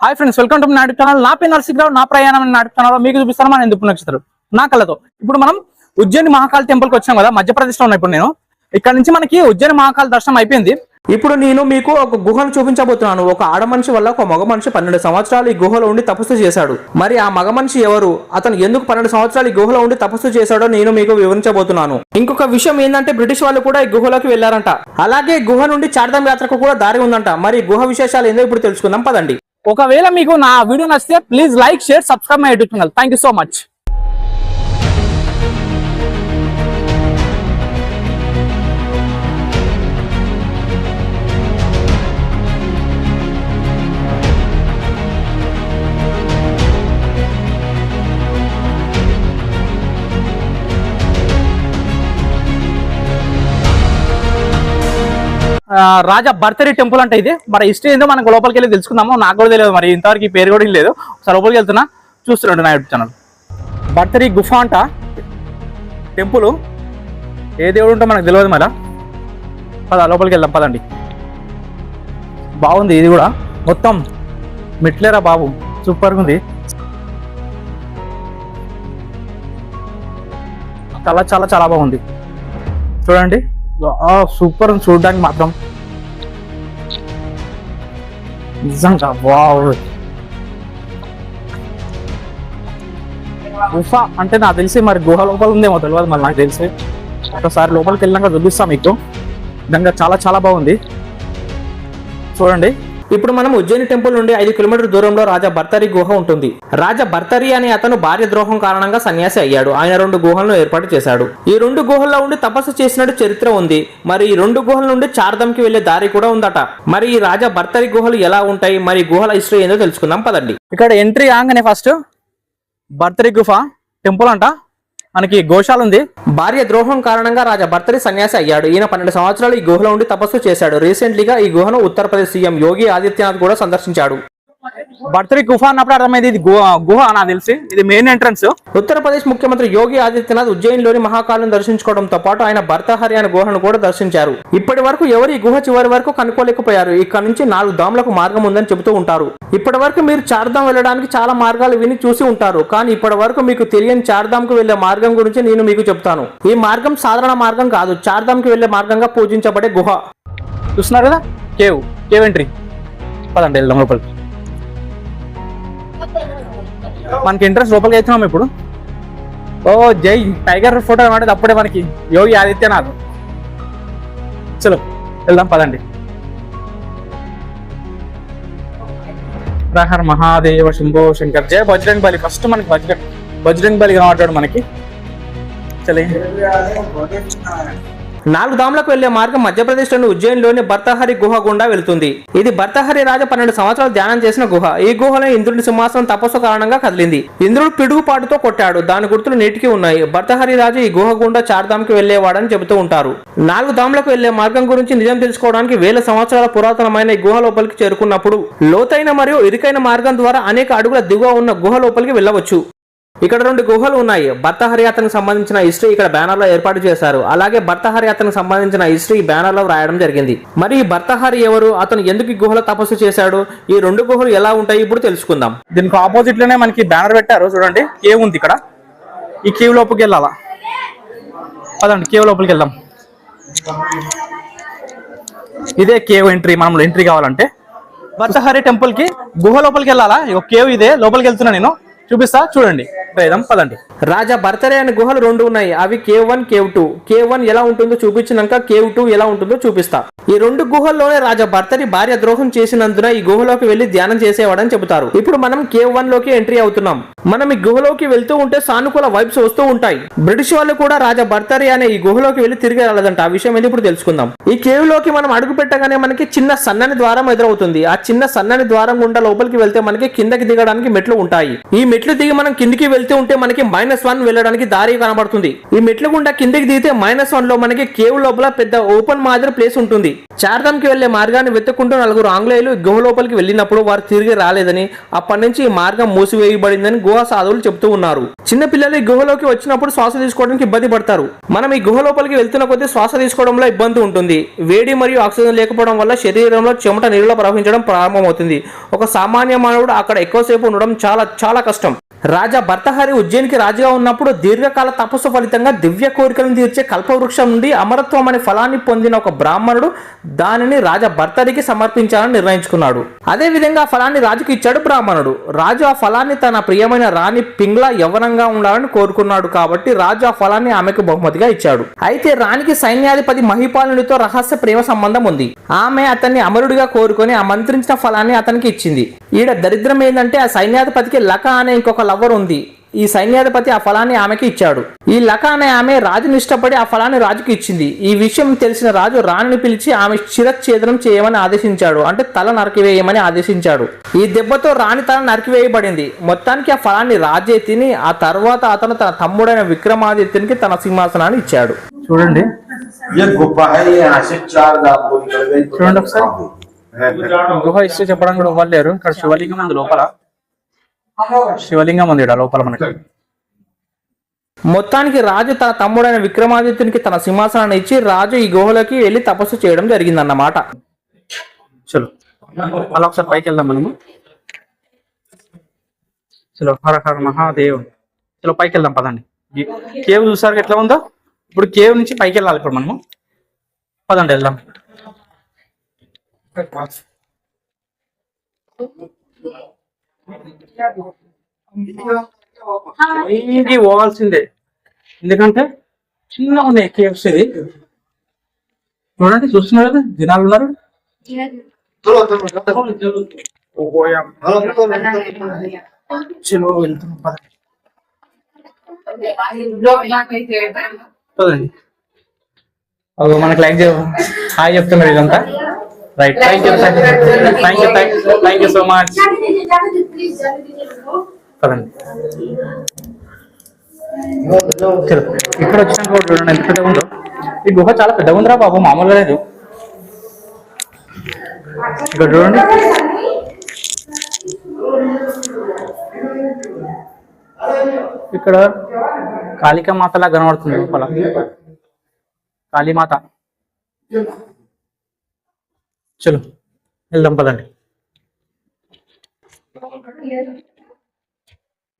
Hi friends welcome to నాటి channel నా పేరు నరసింహరావు నా ప్రయాణం నాటి ఛానల్ మీకు చూపిస్తాను మన ఎందుకు నక్షత్రం నా కళ్ళతో. ఇప్పుడు మనం ఉజ్జయిని మహాకాళ టెంపుల్కి వచ్చాం కదా మధ్యప్రదేశ్లో ఉన్న ఉన్నా ఇప్పుడు నేను. ఇక్కడ నుంచి మనకి ఉజ్జయిని మహాకాళ దర్శనం అయిపోయింది. ఇప్పుడు నేను మీకు ఒక గుహను చూపించబోతున్నాను. ఒక ఆడ మనిషి వల్ల ఒక మగ మనిషి పన్నెండు సంవత్సరాలు ఈ గుహలో ఉండి తపస్సు చేశాడు. మరి ఆ మగ మనిషి ఎవరు? అతను ఎందుకు పన్నెండు సంవత్సరాలు ఈ గుహలో ఉండి తపస్సు చేశాడో నేను మీకు వివరించబోతున్నాను. ఇంకొక విషయం ఏంటంటే బ్రిటిష్ వాళ్ళు కూడా ఈ గుహలోకి వెళ్ళారంట అలాగే గుహ నుండి చార్ధామ్ యాత్రకు కూడా దారి ఉందంట. మరి గుహ విశేషాలు ఏందో ఇప్పుడు తెలుసుకుందాం పదండి. ఒకవేళ మీకు నా వీడియో నచ్చితే please like share subscribe my YouTube channel thank you so much Raja Bharthari temple అంటే ఇది. మరి హిస్టరీ ఏందో మనకు లోపలికి వెళ్ళి తెలుసుకుందాము. నాకు కూడా తెలియదు మరి. ఇంతవరకు ఈ పేరు కూడా లేదు. ఒకసారి లోపలికి వెళ్తున్నా. చూస్తున్నాడు నా యూట్యూబ్ ఛానల్ బర్తరీ గుఫ అంట. టెంపుల్. ఏ దేవుడు ఉంటో మనకు తెలియదు మరి పద లోపలికి వెళ్దాం పదండి. బాగుంది ఇది కూడా. మొత్తం మెట్లేరా బాబు? సూపర్గా ఉంది. చాలా చాలా చాలా బాగుంది. చూడండి. సూపర్ ఉంది. చూడడానికి మాత్రం. నిజంగా వావ్. గుహ అంటే నాకు తెలిసి మరి గుహ లోపల ఉందేమో తెలియదు మరి నాకు తెలిసి. ఒకసారి లోపలికి వెళ్ళినాక చూపిస్తాం మీకు. నిజంగా చాలా చాలా బాగుంది. చూడండి. ఇప్పుడు మనం ఉజ్జయిని టెంపుల్ నుండి ఐదు కిలోమీటర్ దూరంలో రాజా భర్తరి గుహ ఉంటుంది. రాజా భర్తరి అనే అతను భార్య ద్రోహం కారణంగా సన్యాసి అయ్యాడు. ఆయన రెండు గుహలను ఏర్పాటు చేశాడు. ఈ రెండు గుహల్లో ఉండి తపస్సు చేసినట్టు చరిత్ర ఉంది. మరి ఈ రెండు గుహల నుండి చార్ధంకి వెళ్ళే దారి కూడా ఉందట. మరి ఈ రాజా భర్తరి గుహలు ఎలా ఉంటాయి? మరి గుహల హిస్టరీ ఏందో తెలుసుకుందాం. పదండి. ఇక్కడ ఎంట్రీ ఆంగనే ఫస్ట్. భర్తరి గుఫ టెంపుల్ అంట. మనకి గోశాల ఉంది. భార్య ద్రోహం కారణంగా రాజా భర్తరి సన్యాసి అయ్యాడు. ఈయన పన్నెండు సంవత్సరాలు ఈ గుహలో ఉండి తపస్సు చేశాడు. రీసెంట్లీగా ఈ గుహను ఉత్తరప్రదేశ్ సీఎం యోగి ఆదిత్యనాథ్ కూడా సందర్శించాడు. బర్తరీ గుఫ అన్నప్పుడు అర్థమైంది ఇది గుహ గుహ నాకు తెలిసి. ఇది మెయిన్ ఎంట్రన్స్ ఉత్తరప్రదేశ్ ముఖ్యమంత్రి యోగి ఆదిత్యనాథ్ ఉజ్జయిన్లోని మహాకాళను దర్శించుకోవడంతో పాటు ఆయన భర్తహరి అనే గుహను కూడా దర్శించారు. ఇప్పటి వరకు ఎవరు ఈ గుహ చివరి వరకు కనుక్కోలేకపోయారు. ఇక్కడ నుంచి నాలుగు దాములకు మార్గం ఉందని చెబుతూ ఉంటారు. ఇప్పటి వరకు మీరు చార్ధాం వెళ్ళడానికి చాలా మార్గాలు విని చూసి ఉంటారు. కానీ ఇప్పటి వరకు మీకు తెలియని చార్ధాంకు వెళ్ళే మార్గం గురించి నేను మీకు చెప్తాను. ఈ మార్గం సాధారణ మార్గం కాదు. చార్ధాంకి వెళ్ళే మార్గంగా పూజించబడే గుహ. చూస్తున్నారు కదా? కేవ్ కేవ్ ఎంట్రీ పదండి వెళ్దాం లోపలికి. మనకి ఇంట్రెస్ట్ లోపలికి వెళ్తున్నాం ఇప్పుడు. ఓ జై టైగర్ ఫోటో ఏమంటే అప్పుడే మనకి యోగి ఆదిత్యనాథ్. చలో వెళ్దాం పదండి. ప్రహర్ మహాదేవ శంభో శంకర్. జయ బజరంగ్ బలి. ఫస్ట్ మనకి బజరంగ్ బజరంగ్ బలి కనబడ్డాడు మనకి. చలే. నాలుగు దాములకు వెళ్ళే మార్గం మధ్యప్రదేశ్లోని ఉజ్జయిన్లోని భర్తహరి గుహ గుండా వెళుతుంది. ఇది భర్తహరి రాజు పన్నెండు సంవత్సరాలు ధ్యానం చేసిన గుహ. ఈ గుహలో ఇంద్రుడి సింహాసనం తపస్సు కారణంగా కదిలింది. ఇంద్రుడు పిడుగుపాటుతో కొట్టాడు. దాని గుర్తులు నేటికి ఉన్నాయి. భర్తహరి రాజు ఈ గుహ గుండా చార్ధాంకి వెళ్ళేవాడని చెబుతూ ఉంటారు. నాలుగు దాములకు వెళ్ళే మార్గం గురించి నిజం తెలుసుకోవడానికి వేల సంవత్సరాల పురాతనమైన ఈ గుహ లోపలికి చేరుకున్నప్పుడు లోతైన మరియు ఇరుకైన మార్గం ద్వారా అనేక అడుగుల దిగువ ఉన్న గుహ లోపలికి వెళ్ళవచ్చు. ఇక్కడ రెండు గుహలు ఉన్నాయి. భర్త అతనికి సంబంధించిన హిస్టరీ ఇక్కడ బ్యానర్లో ఏర్పాటు చేశారు. అలాగే భర్త అతనికి సంబంధించిన హిస్టరీ బ్యానర్లో రాయడం జరిగింది. మరి భర్త భర్తహరి ఎవరు? అతను ఎందుకు ఈ గుహలో తపస్సు చేశాడు? ఈ రెండు గుహలు ఎలా ఉంటాయి? ఇప్పుడు తెలుసుకుందాం. దీనికి ఆపోజిట్లోనే మనకి బ్యానర్ పెట్టారు. చూడండి. కేవ్ ఉంది ఇక్కడ. ఈ కేవ్ లోపలికి వెళ్ళాలా? అదండి కేవ్ లోపలికి వెళ్దాం. ఇదే కేవ్ ఎంట్రీ మనం ఎంట్రీ కావాలంటే. భర్తహరి టెంపుల్కి గుహ లోపలికి వెళ్ళాలా? ఇక కేవ్ ఇదే. లోపలికి వెళ్తున్నా నేను. చూపిస్తా? చూడండి. వేదం పదండి. రాజా భర్తరే అనే గుహలు రెండు ఉన్నాయి. అవి cave one cave two. Cave one ఎలా ఉంటుందో చూపించినాక కేవ్ టూ ఎలా ఉంటుందో చూపిస్తా. ఈ రెండు గుహల్లోనే రాజా భర్తరి భార్య ద్రోహం చేసినందున ఈ గుహలోకి వెళ్ళి ధ్యానం చేసేవాడని చెబుతారు. ఇప్పుడు మనం కేవ్ వన్లోకి ఎంట్రీ అవుతున్నాం. మనం ఈ గుహలోకి వెళ్తూ ఉంటే సానుకూల వైబ్స్ వస్తూ ఉంటాయి. బ్రిటిష్ వాళ్ళు కూడా రాజా భర్తరి అనే ఈ గుహలోకి వెళ్ళి తిరిగి రాలేదంట. ఆ విషయం ఏంటి ఇప్పుడు తెలుసుకుందాం. ఈ కేవ్లోకి మనం అడుగు పెట్టగానే మనకి చిన్న సన్నని ద్వారం ఎదురవుతుంది. ఆ చిన్న సన్నని ద్వారం గుండా లోపలికి వెళ్తే మనకి కిందకి దిగడానికి మెట్లు ఉంటాయి. ఈ మెట్లు దిగి మనం కిందికి వెళ్తూ ఉంటే మనకి మైనస్ వన్ వెళ్ళడానికి దారి కనబడుతుంది. ఈ మెట్లు గుండా కిందికి దిగితే మైనస్ వన్లో మనకి కేవ్ లోపల పెద్ద ఓపెన్ మాదిరి ప్లేస్ ఉంటుంది. చార్ధామ్కి వెళ్ళే మార్గాన్ని వెతుక్కుంటూ నలుగురు ఆంగ్లేయులు గుహ లోపలికి వెళ్ళినప్పుడు వారు తిరిగి రాలేదని అప్పటి నుంచి ఈ మార్గం మూసివేయబడిందని గుహ సాధువులు చెబుతూ ఉన్నారు. చిన్న పిల్లలు ఈ గుహలోకి వచ్చినప్పుడు శ్వాస తీసుకోవడానికి ఇబ్బంది పడతారు. మనం ఈ గుహ లోపలికి వెళ్తున్న కొద్దీ శ్వాస తీసుకోవడంలో ఇబ్బంది ఉంటుంది. వేడి మరియు ఆక్సిజన్ లేకపోవడం వల్ల శరీరంలో చెమట నీరులో ప్రవహించడం ప్రారంభమవుతుంది. ఒక సామాన్య మానవుడు అక్కడ ఎక్కువసేపు ఉండడం చాలా చాలా కష్టం. రాజా భర్తహరి ఉజ్జయినికి రాజుగా ఉన్నప్పుడు దీర్ఘకాల తపస్సు ఫలితంగా దివ్య కోరికలను తీర్చే కల్పవృక్షం నుండి అమరత్వం అనే ఫలాన్ని పొందిన ఒక బ్రాహ్మణుడు దానిని రాజా భర్తరికి సమర్పించాలని నిర్ణయించుకున్నాడు. అదే విధంగా ఆ ఫలాన్ని రాజుకు ఇచ్చాడు బ్రాహ్మణుడు. రాజు ఆ ఫలాన్ని తన ప్రియమైన రాణి పింగ్లా యవ్వనంగా ఉండాలని కోరుకున్నాడు కాబట్టి రాజు ఆ ఫలాన్ని ఆమెకు బహుమతిగా ఇచ్చాడు. అయితే రాణికి సైన్యాధిపతి మహిపాలునితో రహస్య ప్రేమ సంబంధం ఉంది. ఆమె అతన్ని అమరుడిగా కోరుకొని ఆ మంత్రించిన ఫలాన్ని అతనికి ఇచ్చింది. ఈడ దరిద్రం ఏంటంటే ఆ సైన్యాధిపతికి లక అనే ఇంకొక లవ్వర్ ఉంది. ఈ సైన్యాధిపతి ఆ ఫలాన్ని ఆమెకి ఇచ్చాడు. ఈ లక అనే ఆమె రాజుని ఇష్టపడి ఆ ఫలాన్ని రాజుకి ఇచ్చింది. ఈ విషయం తెలిసిన రాజు రాణిని పిలిచి ఆమె చిరచ్ఛేదనం చేయమని ఆదేశించాడు. అంటే తల నరికివేయమని ఆదేశించాడు. ఈ దెబ్బతో రాణి తల నరికివేయబడింది. మొత్తానికి ఆ ఫలాన్ని రాజే తిని ఆ తర్వాత అతను తన తమ్ముడైన విక్రమాదిత్యునికి తన సింహాసనాన్ని ఇచ్చాడు. చూడండి. గుహ ఇస్తే చెప్పడానికి కూడా ఇవ్వలేరు ఇక్కడ శివలింగం ఉంది లోపల. శివలింగం ఉంది లోపల మనకి. మొత్తానికి రాజు తన తమ్ముడైన విక్రమాదిత్యునికి తన సింహాసనాన్ని ఇచ్చి రాజు ఈ గుహలోకి వెళ్ళి తపస్సు చేయడం జరిగిందన్నమాట. చలో. అలా ఒకసారి పైకి వెళ్దాం మనము. చలో హర హర మహాదేవ్. చలో పైకి వెళ్దాం పదండి. కేవ్ చూసారు ఎట్లా ఉందో? ఇప్పుడు కేవ్ నుంచి పైకి వెళ్ళాలి ఇప్పుడు మనము. పదండి వెళ్దాం. ఇది పోవాల్సిందే ఎందుకంటే చిన్న ఉన్నాయి కేఎఫ్స్ ఇది చూడండి చూస్తున్నారు కదా? జనాలు ఉన్నారు? చలో మనకి లైక్ హాయ్ చెప్తున్నారు ఇదంతా. Right thank you thank you thank you so much పదండి చలో ఇక్కడ వచ్చినాక కూడా చూడండి ఎంత పెద్దగా ఉందో. ఈ గుహ చాలా పెద్దగా ఉందిరా బాబు మామూలుగా లేదు. ఇక్కడ చూడండి. ఇక్కడ కాళికా మాతలా కనబడుతుంది లోపల. కాళీమాత. చలో వెళ్దాం పదండి.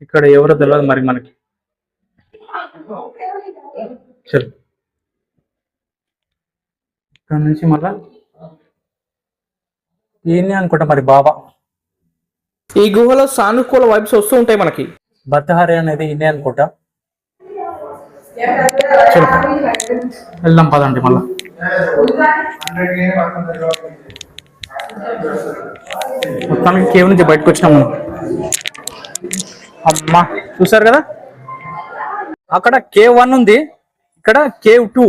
ఇక్కడ ఎవరో తెలియదు మరి మనకి. చలో. ఇక్కడ నుంచి మళ్ళా. ఏంది అనుకుంటా మరి బాబా. ఈ గుహలో సానుకూల వైబ్స్ వస్తూ ఉంటాయి మనకి. భర్తహారి అనేది ఇన్నే అనుకుంటా. చలో వెళ్దాం పదండి మళ్ళా. మొత్తానికి కేవ్ నుంచి బయటకు వచ్చినాము అమ్మా చూసారు కదా? అక్కడ కేవ్ వన్ ఉంది ఇక్కడ కేవ్ టూ.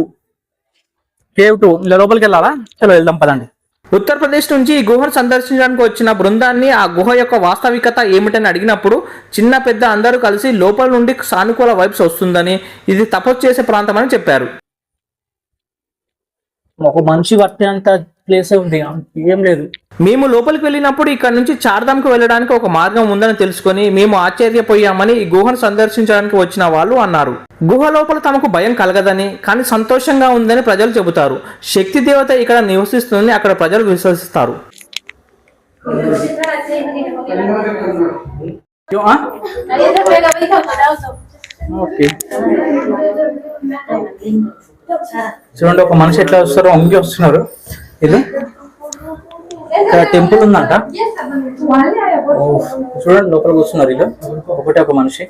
కేవ్ టూ ఇలా లోపలికి వెళ్ళాలా? చలో వెళ్దాం పదండి. ఉత్తరప్రదేశ్ నుంచి ఈ గుహను సందర్శించడానికి వచ్చిన బృందాన్ని ఆ గుహ యొక్క వాస్తవికత ఏమిటని అడిగినప్పుడు చిన్న పెద్ద అందరూ కలిసి లోపల నుండి సానుకూల వైబ్స్ వస్తుందని ఇది తపస్సు చేసే ప్రాంతం అని చెప్పారు. ఒక మనిషి వర్తినంత అంత ప్లేసే ఉంది. ఏం లేదు. మేము లోపలికి వెళ్ళినప్పుడు ఇక్కడ నుంచి చార్ధాంకు వెళ్ళడానికి ఒక మార్గం ఉందని తెలుసుకొని మేము ఆశ్చర్యపోయామని ఈ గుహను సందర్శించడానికి వచ్చిన వాళ్ళు అన్నారు. గుహ లోపల తమకు భయం కలగదని కానీ సంతోషంగా ఉందని ప్రజలు చెబుతారు. శక్తి దేవత ఇక్కడ నివసిస్తుందని అక్కడ ప్రజలు విశ్వసిస్తారు. చూడండి ఒక మనిషి ఎట్లా వస్తారో వంగి వస్తున్నారు. ఇది ఇక్కడ టెంపుల్ ఉందంట ఓ, చూడండి లోపల కూర్చున్నారు వీళ్ళు ఒకటే ఒక మనిషి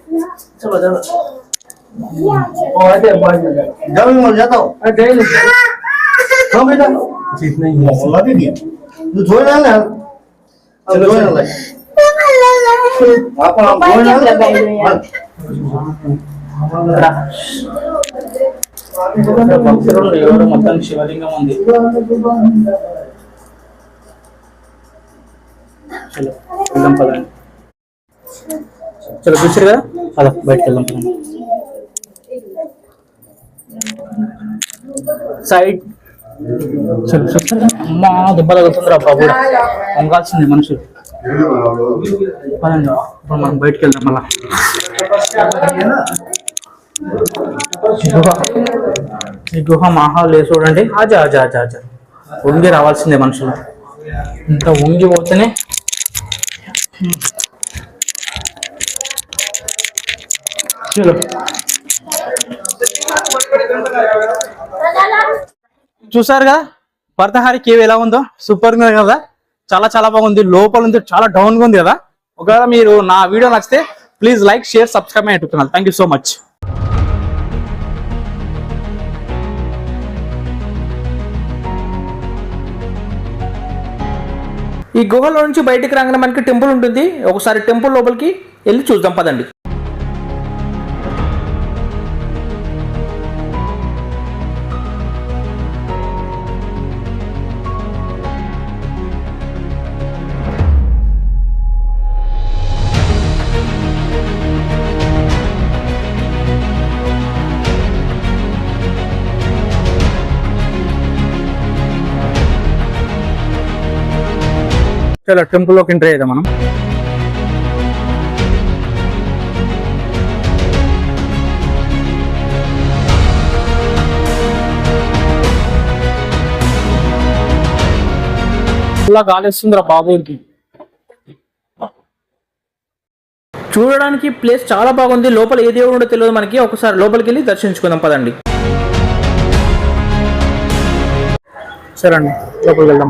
భక్తులు ఎవరు మొత్తం శివలింగం ఉంది. చలో చూసారు కదా అలా బయటకు వెళ్దాం సైడ్. చూస్తారు అమ్మా బాబు. మనుషులు. పదండి ఇప్పుడు మనం బయటకు వెళ్దాం మళ్ళా గుహ ఈ గుహ మహాల్ చూడండి. ఆజా ఆజా ఆజా ఆజా. వంగి రావాల్సిందే మనుషులు. ఇంత వంగి పోతేనే చూసారు కదా భర్తహారి కేవ్ ఎలా ఉందో? సూపర్గా ఉంది కదా? చాలా చాలా బాగుంది. లోపల ఉంది చాలా డౌన్గా ఉంది కదా? ఒకవేళ మీరు నా వీడియో నచ్చితే ప్లీజ్ లైక్ షేర్ సబ్స్క్రైబ్ అయ్యి థ్యాంక్ యూ సో మచ్ ఈ గుహలో నుంచి బయటికి రాగానే మనకి టెంపుల్ ఉంటుంది. ఒకసారి టెంపుల్ లోపలికి వెళ్ళి చూద్దాం పదండి. చలో టెంపుల్లోకి ఎంటర్ అయ్యాం మనం. ఇలా గాలి వస్తుందిరా బాబుకి. చూడడానికి ప్లేస్ చాలా బాగుంది. లోపల ఏ దేవుడు ఉండో తెలియదు మనకి. ఒకసారి లోపలికి వెళ్ళి దర్శించుకుందాం పదండి. సరే అండి లోపలికి వెళ్దాం